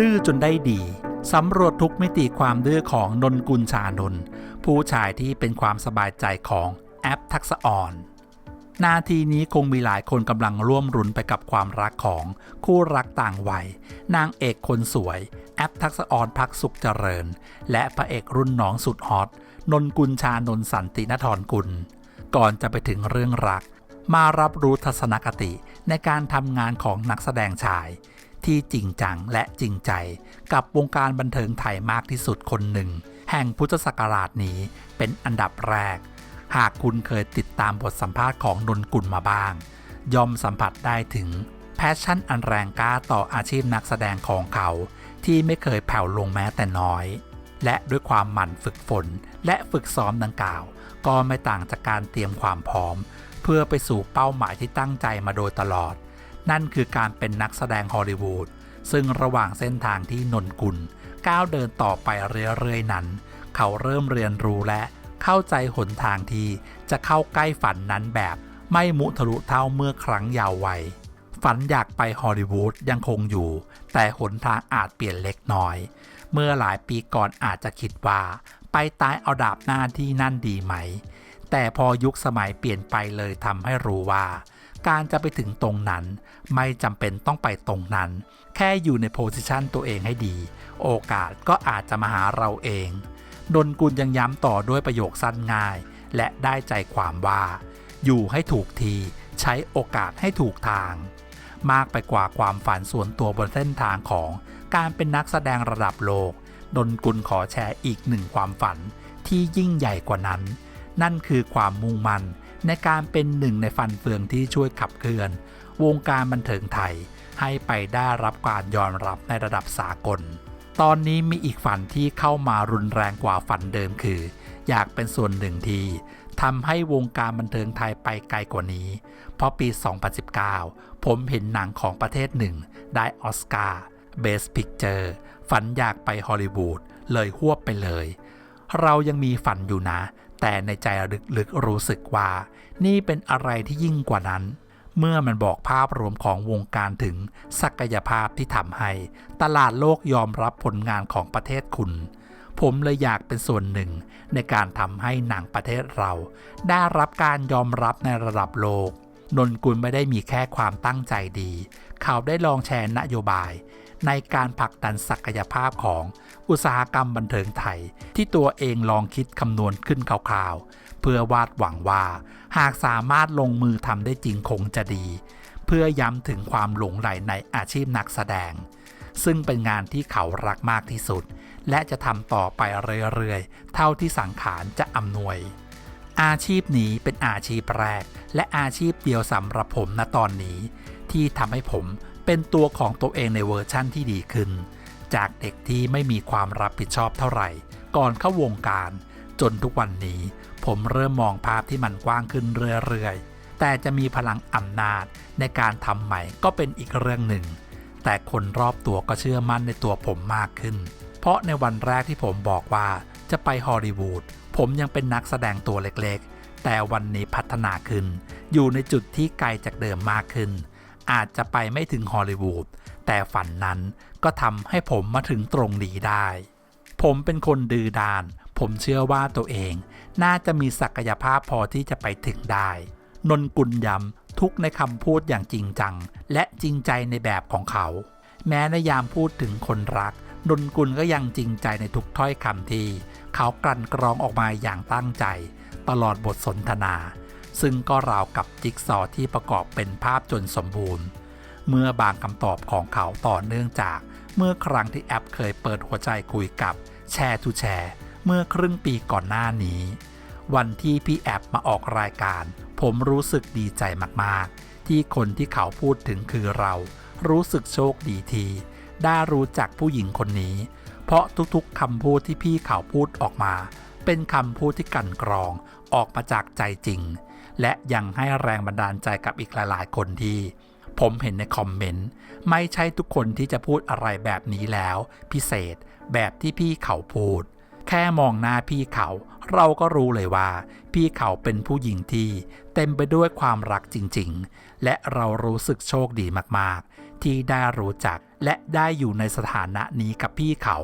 ดื้อจนได้ดีสำรวจทุกมิติความดื้อของนนกุลชานนผู้ชายที่เป็นความสบายใจของแอปทักษะอ่อนนาทีนี้คงมีหลายคนกำลังร่วมรุนไปกับความรักของคู่รักต่างวัย นางเอกคนสวย แอปทักษะอ่อนพักสุขเจริญ และพระเอกรุ่นน้องสุดฮอตนนกุลชานนสันตินทรกุล ก่อนจะไปถึงเรื่องรัก มารับรู้ทัศนคติในการทำงานของนักแสดงชาย ที่จริงจังและจริงใจ กับวงการบันเทิงไทยมากที่สุดคนหนึ่ง แห่งพุทธศักราชนี้เป็นอันดับแรก หากคุณเคยติดตามบทสัมภาษณ์ของนนกุลมาบ้าง ย่อมสัมผัสได้ถึงแพชชั่นอันแรงกล้าต่ออาชีพนักแสดงของเขา ที่ไม่เคยแผ่วลงแม้แต่น้อย และด้วยความหมั่นฝึกฝนและฝึกซ้อมดังกล่าว ก็ไม่ต่างจากการเตรียมความพร้อม เพื่อไปสู่เป้าหมายที่ตั้งใจมาโดยตลอด นั่นคือการเป็นนักแสดงฮอลลีวูดซึ่งระหว่างเส้นทางที่นนกุลก้าวเดินต่อไปเรื่อยๆนั้น เขาเริ่มเรียนรู้และเข้าใจหนทางที่จะเข้าใกล้ฝันนั้นแบบไม่มุทะลุเท่าเมื่อครั้งยาววัยฝันอยากไปฮอลลีวูดยังคงอยู่ แต่หนทางอาจเปลี่ยนเล็กน้อย เมื่อหลายปีก่อนอาจจะคิดว่า ไปตายเอาดาบหน้าที่นั่นดีไหม แต่พอยุคสมัยเปลี่ยนไปเลยทำให้รู้ว่า การจะไปถึงตรงนั้น ไม่จำเป็นต้องไปตรงนั้น แค่อยู่ในโพสิชันตัวเองให้ดี โอกาสก็อาจจะมาหาเราเอง ดนกุลยังย้ำต่อด้วยประโยคสั้นง่าย และได้ใจความว่า อยู่ให้ถูกทีใช้โอกาสให้ถูกทาง มากไปกว่าความฝันส่วนตัวบนเส้นทางของการเป็นนักแสดงระดับโลก ดนกุลขอแชร์อีกหนึ่งความฝันที่ยิ่งใหญ่กว่านั้น นั่นคือความมุ่งมั่น ในการเป็นหนึ่งในฟันเฟืองที่ช่วยขับเคลื่อน วงการบันเทิงไทยให้ไปได้รับการยอมรับในระดับสากล ตอนนี้มีอีกฝันที่เข้ามารุนแรงกว่าฝันเดิมคือ อยากเป็นส่วนหนึ่งที่ทำให้วงการบันเทิงไทยไปไกลกว่านี้ เพราะปี 2019 ผมเห็นหนังของประเทศหนึ่ง ได้ออสการ์ Best Picture ฝันอยากไปฮอลลีวูดเลยหวบไปเลย เรายังมีฝันอยู่นะ แต่ในใจลึกๆรู้สึกว่า นี่เป็นอะไรที่ยิ่งกว่านั้น เมื่อมันบอกภาพรวมของวงการถึงศักยภาพที่ทำให้ ตลาดโลกยอมรับผลงานของประเทศคุณ ผมเลยอยากเป็นส่วนหนึ่งในการทำให้หนังประเทศเรา ได้รับการยอมรับในระดับโลกนนกุลไม่ได้มีแค่ความตั้งใจดี เขาได้ลองแชร์นโยบาย ในการผลักดันศักยภาพของอุตสาหกรรมบันเทิงไทย ที่ตัวเองลองคิดคำนวณขึ้นคร่าวๆ เพื่อวาดหวังว่า หากสามารถลงมือทำได้จริงคงจะดี เพื่อย้ำถึงความหลงใหลในอาชีพนักแสดง ซึ่งเป็นงานที่เขารักมากที่สุด และจะทำต่อไปเรื่อยๆ เท่าที่สังขารจะอำนวยอาชีพนี้เป็นอาชีพแรก และอาชีพเดียวสำหรับผมณตอนนี้ ที่ทำให้ผม เป็นตัวของตัวเองในเวอร์ชั่นที่ดีขึ้น จากเด็กที่ไม่มีความรับผิดชอบเท่าไหร่ ก่อนเข้าวงการ จนทุกวันนี้ ผมเริ่มมองภาพที่มันกว้างขึ้นเรื่อยๆ แต่จะมีพลังอำนาจในการทำใหม่ก็เป็นอีกเรื่องหนึ่ง แต่คนรอบตัวก็เชื่อมั่นในตัวผมมากขึ้น เพราะในวันแรกที่ผมบอกว่าจะไปฮอลลีวูดผมยังเป็นนักแสดงตัวเล็กๆ แต่วันนี้พัฒนาขึ้น อยู่ในจุดที่ไกลจากเดิมมากขึ้น อาจจะไปไม่ถึงฮอลลีวูดแต่ฝันนั้นก็ทำให้ผมมาถึงตรงนี้ได้ ผมเป็นคนดื้อด้าน ผมเชื่อว่าตัวเอง น่าจะมีศักยภาพพอที่จะไปถึงได้ นนกุลย้ำทุกในคำพูดอย่างจริงจัง และจริงใจในแบบของเขา แม้ในยามพูดถึงคนรัก นนกุลก็ยังจริงใจในทุกถ้อยคำที่ เขากลั่นกรองออกมาอย่างตั้งใจ ตลอดบทสนทนา ซึ่งก็ราวกับจิ๊กซอว์ที่ประกอบเป็นภาพจนสมบูรณ์ เมื่อบางคำตอบของเขาต่อเนื่องจาก เมื่อครั้งที่แอปเคยเปิดหัวใจคุยกับแชร์ทูแชร์ เมื่อครึ่งปีก่อนหน้านี้ วันที่พี่แอปมาออกรายการ ผมรู้สึกดีใจมากๆ ที่คนที่เขาพูดถึงคือเรา รู้สึกโชคดีที ได้รู้จักผู้หญิงคนนี้ เพราะทุกๆคำพูดที่พี่เขาพูดออกมา เป็นคำพูดที่กั่นกรองออกมาจากใจจริง และยังให้แรงบันดาลใจกับอีกหลายๆ คนที่ ผมเห็นในคอมเมนต์ ไม่ใช่ทุกคนที่จะพูดอะไรแบบนี้แล้ว พิเศษแบบที่พี่เขาพูด แค่มองหน้าพี่เขา เราก็รู้เลยว่า พี่เขาเป็นผู้หญิงที่ เต็มไปด้วยความรักจริง ๆ และเรารู้สึกโชคดีมากๆ ที่ได้รู้จักและได้อยู่ในสถานะนี้กับพี่เขา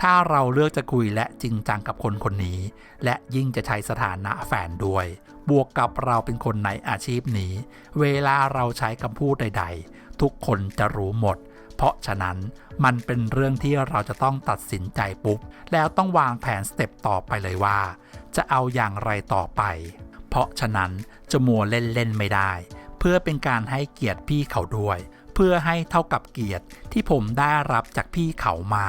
ถ้าเราเลือกจะคุยและจริงจังกับคนคนนี้ และยิ่งจะใช้สถานะแฟนด้วย บวกกับเราเป็นคนในอาชีพนี้ เวลาเราใช้คำพูดใด ๆ ทุกคนจะรู้หมด เพราะฉะนั้นมันเป็นเรื่องที่เราจะต้องตัดสินใจปุ๊บ แล้วต้องวางแผนสเต็ปต่อไปเลยว่า จะเอาอย่างไรต่อไป เพราะฉะนั้นจะมัวเล่นๆไม่ได้ เพื่อเป็นการให้เกียรติพี่เขาด้วย เพื่อให้เท่ากับเกียรติที่ผมได้รับจากพี่เขามา